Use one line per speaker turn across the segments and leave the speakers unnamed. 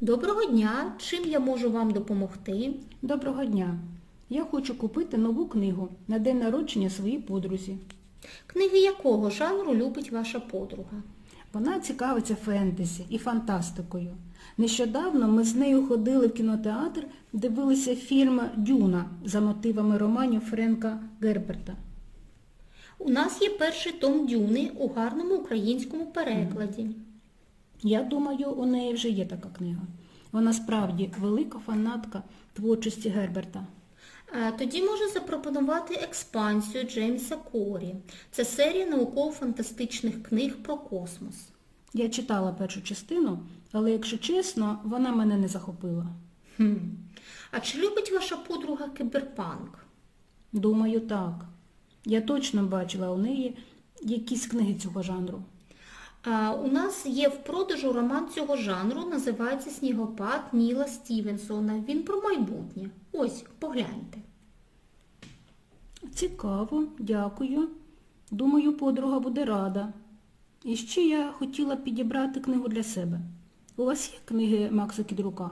Доброго дня! Чим я можу вам допомогти?
Доброго дня. Я хочу купити нову книгу на день народження своїй подрузі.
Книги якого жанру любить ваша подруга?
Вона цікавиться фентезі і фантастикою. Нещодавно ми з нею ходили в кінотеатр, дивилися фільм Дюна за мотивами романів Френка Герберта.
У нас є перший том Дюни у гарному українському перекладі.
Я думаю, у неї вже є така книга. Вона справді велика фанатка творчості Герберта.
Е, Тоді можу запропонувати експансію Джеймса Корі. Це серія науково-фантастичних книг про космос.
Я читала першу частину, але, якщо чесно, вона мене не захопила.
Хм. А чи любить ваша подруга кіберпанк?
Думаю, так. Я точно бачила у неї якісь книги цього жанру.
У нас є в продажу роман цього жанру, називається Снігопад Ніла Стівенсона. Він про майбутнє. Ось, погляньте.
Цікаво, дякую. Думаю, подруга буде рада. І ще я хотіла підібрати книгу для себе. У вас є книги Макса Кідрука?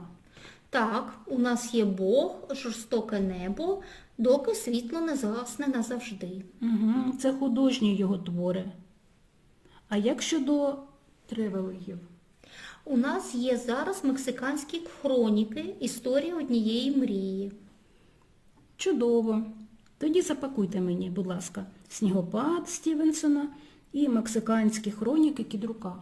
Так, у нас є Бог, жорстоке небо, доки світло не згасне назавжди.
Угу, це художні його твори. А як щодо тривелогів?
У нас є зараз мексиканські хроніки, історія однієї мрії.
Чудово. Тоді запакуйте мені, будь ласка, Снігопад Стівенсона і мексиканські хроніки Кідрука.